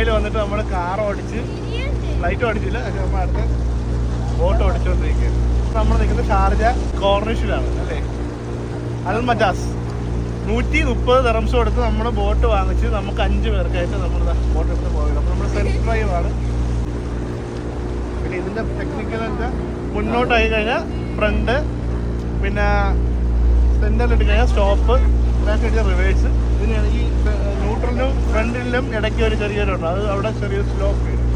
ദുബായിൽ വന്നിട്ട് നമ്മൾ കാർ ഓടിച്ച് ലൈറ്റ് ഓടിച്ചില്ല. നമ്മൾ അടുത്ത് ബോട്ട് ഓടിച്ചുകൊണ്ടിരിക്കുകയാണ് നമ്മൾ നിൽക്കുന്ന ഷാർജ കോർണിഷിലാണ് അല്ലേ? അൽമജാസ്. നൂറ്റി മുപ്പത് തെറംസ് കൊടുത്ത് നമ്മൾ ബോട്ട് വാങ്ങിച്ച് നമുക്ക് അഞ്ച് പേർക്കായിട്ട് നമ്മൾ ബോട്ട് എടുത്ത് പോയത് അപ്പോൾ നമ്മൾ സെൽഫ് ഡ്രൈവ് ആണ്. പിന്നെ ഇതിന്റെ ടെക്നിക്കൽ എന്താ? മുന്നോട്ടായി കഴിഞ്ഞാൽ ഫ്രണ്ട് പിന്നെ സെന്ററിൽ ഇട്ട് കഴിഞ്ഞാൽ സ്റ്റോപ്പ് ബാക്ക് അടിച്ച റിവേഴ്സ് ഇതിനാണ് ഈ ന്യൂട്രലിനും ഫ്രണ്ടിലും ഇടയ്ക്ക് ഒരു ചെറിയൊരു ഉണ്ട് അത് അവിടെ ചെറിയൊരു സ്ലോപ്പ് വരും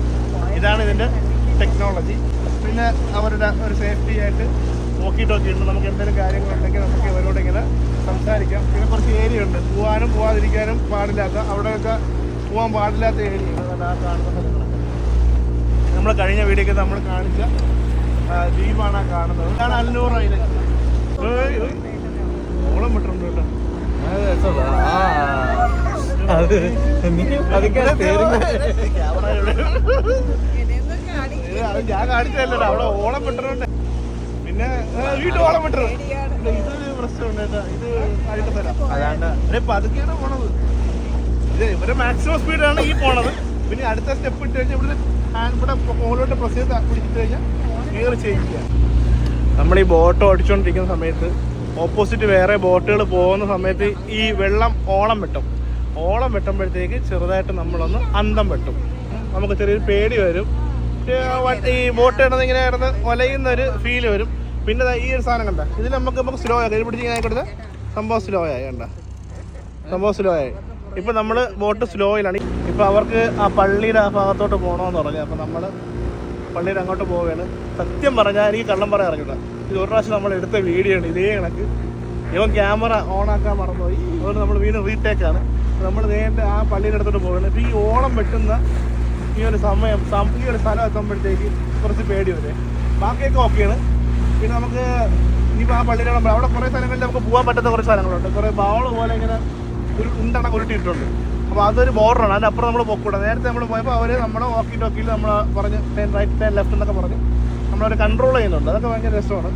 ഇതാണ് ഇതിന്റെ ടെക്നോളജി പിന്നെ അവരുടെ ഒരു സേഫ്റ്റി ആയിട്ട് ഓക്കി ടോക്കി ഉണ്ട്. നമുക്ക് എന്തെങ്കിലും കാര്യങ്ങളുണ്ടെങ്കിൽ നമുക്ക് അവരോട് ഇങ്ങനെ സംസാരിക്കാം. പിന്നെ കുറച്ച് ഏരിയ ഉണ്ട്. പോകാനും പോകാതിരിക്കാനും പാടില്ലാത്ത അവിടെയൊക്കെ പോകാൻ പാടില്ലാത്ത ഏരിയ കാണുന്ന നമ്മൾ കഴിഞ്ഞ വീഡിയോക്ക് നമ്മൾ കാണിച്ച ദ്വീപാണ് കാണുന്നത്. ഇതാണ് അൽനൂർ ഐലൻഡ് ഏയ്, ഏയ്. ഓളം വിട്ടിട്ടുണ്ട് കേട്ടോ അത് നീ പതുക്കെ steering- ക്യാമറ എവിടെ? ഏ, അത് ഞാൻ കാണിച്ചല്ലോ അവിടെ ഓളം വിട്ടിട്ടുണ്ട് പിന്നെ വീട്ടിൽ ഓളം വിട്ടത് ഇത് പ്രശ്നമുണ്ട് കേട്ടോ. ഇത് ആയിട്ട് തരാം അതാണ്ട് പതുക്കെയാണ് പോണത്. ഇത് ഇവരെ മാക്സിമം സ്പീഡാണ് ഈ പോണത്. പിന്നെ അടുത്ത സ്റ്റെപ്പ് ഇട്ട് കഴിഞ്ഞാൽ ഇവിടെ ഹാൻഡ് ഇവിടെ മുകളിലോട്ട് പ്രസ് ചെയ്ത് പിടിച്ചിട്ട് കഴിഞ്ഞാൽ ഗിയർ ചേഞ്ച് ചെയ്യാം. നമ്മൾ ഈ ബോട്ട് ഓടിച്ചുകൊണ്ടിരിക്കുന്ന സമയത്ത് ഓപ്പോസിറ്റ് വേറെ ബോട്ടുകൾ പോകുന്ന സമയത്ത് ഈ വെള്ളം ഓളം വെട്ടും. ഓളം വെട്ടുമ്പോഴത്തേക്ക് ചെറുതായിട്ട് നമ്മളൊന്ന് അന്തം വെട്ടും. നമുക്ക് ചെറിയൊരു പേടി വരും. ഈ ബോട്ട് കിടന്ന് ഇങ്ങനെ കിടന്ന് ഒലയുന്ന ഒരു ഫീൽ വരും. പിന്നെ ഈ ഒരു സാധനം കണ്ട? ഇതിൽ നമുക്ക് നമുക്ക് സ്ലോ ആയി. കൈ പിടിച്ച് കൊടുത്ത് സംഭവം സ്ലോ ആയി കണ്ട? സംഭവം സ്ലോ ആയി. ഇപ്പൊ നമ്മൾ ബോട്ട് സ്ലോയിലാണ് ഇപ്പൊ അവർക്ക് ആ പള്ളിയുടെ ആ ഭാഗത്തോട്ട് പോകണമെന്ന് പറഞ്ഞു. അപ്പൊ നമ്മൾ പള്ളിയുടെ അങ്ങോട്ട് പോവുകയാണ്. സത്യം പറഞ്ഞാൽ എനിക്ക് കള്ളം പറയാൻ അറിഞ്ഞൂടാ ഇത് ഒരു പ്രാവശ്യം നമ്മൾ എടുത്ത വീഡിയോ ആണ്. ഇതേ കണക്ക്. ഇവൻ ക്യാമറ ഓൺ ആക്കാൻ മറന്നുപോയി. അതുകൊണ്ട് നമ്മൾ വീണ്ടും റീടേക്ക് ആണ്. നമ്മൾ നേരത്തെ ആ പള്ളിയുടെ അടുത്തോട്ട് പോകണം. ഇപ്പൊ ഈ ഓളം വെട്ടുന്ന ഈ ഒരു സമയം ഈ ഒരു സ്ഥലം എത്തുമ്പോഴത്തേക്ക് കുറച്ച് പേടി വരെ. ബാക്കിയൊക്കെ ഓക്കെയാണ് പിന്നെ നമുക്ക് ഇനിയിപ്പോൾ ആ പള്ളിയുടെ അവിടെ കുറേ സ്ഥലങ്ങളിൽ നമുക്ക് പോകാൻ പറ്റുന്ന കുറേ സ്ഥലങ്ങളുണ്ട്. കുറേ ബൗൾ പോലെ ഇങ്ങനെ ഒരു ഉണ്ടണ ഉരുട്ടിയിട്ടുണ്ട്. അപ്പോൾ അതൊരു ബോർഡറാണ് അതിന്റെ അപ്പുറം നമ്മൾ പൊക്കൂടാ. നേരത്തെ നമ്മൾ പോയപ്പോൾ അവർ നമ്മുടെ വാക്കി ടോക്കിയിൽ നമ്മൾ പറഞ്ഞ് ടേൺ റൈറ്റ് ടേൺ ലെഫ്റ്റ് എന്നൊക്കെ പറഞ്ഞ് നമ്മളവരെ കൺട്രോൾ ചെയ്യുന്നുണ്ട്. അതൊക്കെ ഭയങ്കര രസമാണ്.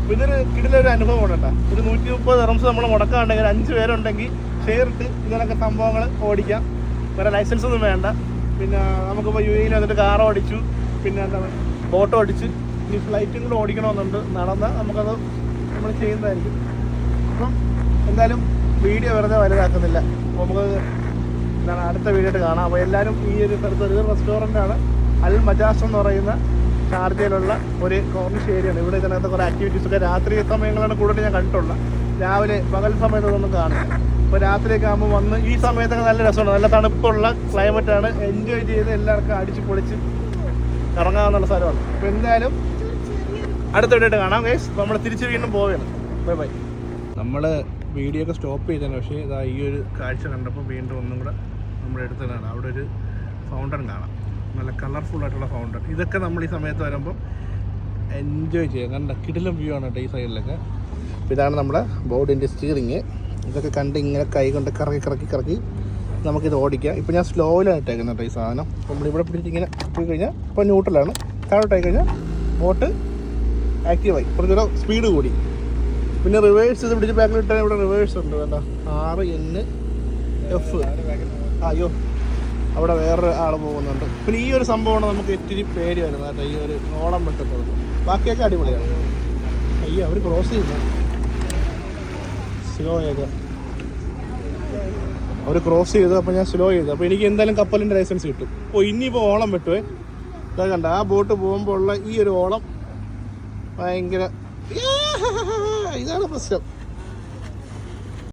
അപ്പോൾ ഇതൊരു കിടിലൊരു അനുഭവമാണ് കേട്ടോ. ഒരു നൂറ്റി മുപ്പത് റംസ് നമ്മൾ മുടക്കാണ്ടെങ്കിൽ അഞ്ച് പേരുണ്ടെങ്കിൽ ഷെയർ ഇട്ട് സംഭവങ്ങൾ ഓടിക്കാം. വേറെ ലൈസൻസ് ഒന്നും വേണ്ട. പിന്നെ നമുക്കിപ്പോൾ യു എയിൽ വന്നിട്ട് കാർ ഓടിച്ചു. പിന്നെ എന്താണ് ബോട്ട് ഓടിച്ച്. ഇനി ഫ്ലൈറ്റും കൂടെ ഓടിക്കണമെന്നുണ്ട്. നടന്നാൽ നമുക്കത് നമ്മൾ ചെയ്യുന്നതായിരിക്കും. അപ്പം എന്തായാലും വീഡിയോ വെറുതെ വലുതാക്കുന്നില്ല. അപ്പോൾ നമുക്ക് എന്താണ് അടുത്ത വീഡിയോ ആയിട്ട് കാണാം. അപ്പോൾ എല്ലാവരും ഈ ഒരു സ്ഥലത്ത് ഒരു റെസ്റ്റോറന്റാണ് അൽ മജാസ് എന്ന് പറയുന്ന ഷാർജയിലുള്ള ഒരു കോർണിഷ് ഏരിയയാണ് ഇവിടെ ഇതിനകത്ത് കുറേ ആക്ടിവിറ്റീസൊക്കെ രാത്രി സമയങ്ങളാണ് കൂടുതൽ ഞാൻ കണ്ടിട്ടുള്ളത്. രാവിലെ പകൽ സമയത്തൊന്നും കാണില്ല അപ്പോൾ രാത്രിയൊക്കെ ആകുമ്പോൾ വന്ന് ഈ സമയത്തൊക്കെ നല്ല രസമാണ് നല്ല തണുപ്പുള്ള ആണ്. എൻജോയ് ചെയ്ത് എല്ലാവർക്കും അടിച്ച് പൊളിച്ച് ഇറങ്ങാവുന്ന സ്ഥലമാണ്. അപ്പോൾ എന്തായാലും അടുത്ത വീഡിയോ കാണാം ഗൈസ് നമ്മൾ തിരിച്ച് വീണ്ടും പോവുകയാണ്. ബൈ ബൈ നമ്മൾ വീഡിയോ ഒക്കെ സ്റ്റോപ്പ് ചെയ്തതാണ്. പക്ഷേ ഇതാ ഈ ഒരു കാഴ്ച കണ്ടപ്പോൾ വീണ്ടും ഒന്നും കൂടെ നമ്മുടെ എടുത്തതാണ് അവിടെ ഒരു ഫൗണ്ടൻ കാണാം. നല്ല കളർഫുൾ ആയിട്ടുള്ള ഫൗണ്ടൻ ഇതൊക്കെ നമ്മൾ ഈ സമയത്ത് വരുമ്പോൾ എൻജോയ് ചെയ്യാം. കണ്ട കിടിലം വ്യൂ ആണ് കേട്ടോ ഈ സൈഡിലൊക്കെ ഇതാണ് നമ്മുടെ ബോർഡിന്റെ സ്റ്റിയറിങ് ഇതൊക്കെ കണ്ട് ഇങ്ങനെ കൈ കൊണ്ട് കറക്കി കറക്കി കറക്കി നമുക്കിത് ഓടിക്കാം. ഇപ്പോൾ ഞാൻ സ്ലോയിലാണ് കേട്ടോ ഈ സാധനം. നമ്മളിവിടെ പിടിച്ചിട്ട് ഇങ്ങനെ പോയി കഴിഞ്ഞാൽ ഇപ്പോൾ ന്യൂട്രലാണ് താഴോട്ടായി കഴിഞ്ഞാൽ ബോട്ട് ആക്റ്റീവായി കുറച്ചുകൂടെ സ്പീഡ് കൂടി പിന്നെ റിവേഴ്സ് ഇത് പിടിച്ച് ബാക്കിൽ ഇട്ടാൽ ഇവിടെ റിവേഴ്സ് ഉണ്ട് വേണ്ട ആറ് എൻ എഫ് അയ്യോ. അവിടെ വേറൊരു ആൾ പോകുന്നുണ്ട്. പിന്നെ ഈ ഒരു സംഭവമാണ് നമുക്ക് ഇത്തിരി പേര് വരുന്നത് കേട്ടോ. ഈ ഒരു ഓളം വെട്ടുന്നത്. ബാക്കിയൊക്കെ അടിപൊളിയാണ്. അയ്യോ അവർ ക്രോസ് ചെയ്യുന്നു. സ്ലോ ചെയ്ത്. അവർ ക്രോസ് ചെയ്തു അപ്പോൾ ഞാൻ സ്ലോ ചെയ്തു. അപ്പോൾ എനിക്ക് എന്തായാലും കപ്പലിന്റെ ലൈസൻസ് കിട്ടും. അപ്പോൾ ഇനിയിപ്പോൾ ഓളം വെട്ടുവേ. ഇതാ കണ്ട ആ ബോട്ട് പോകുമ്പോൾ ഉള്ള ഈ ഒരു ഓളം ഭയങ്കര ഇതാണ് പ്രശ്നം.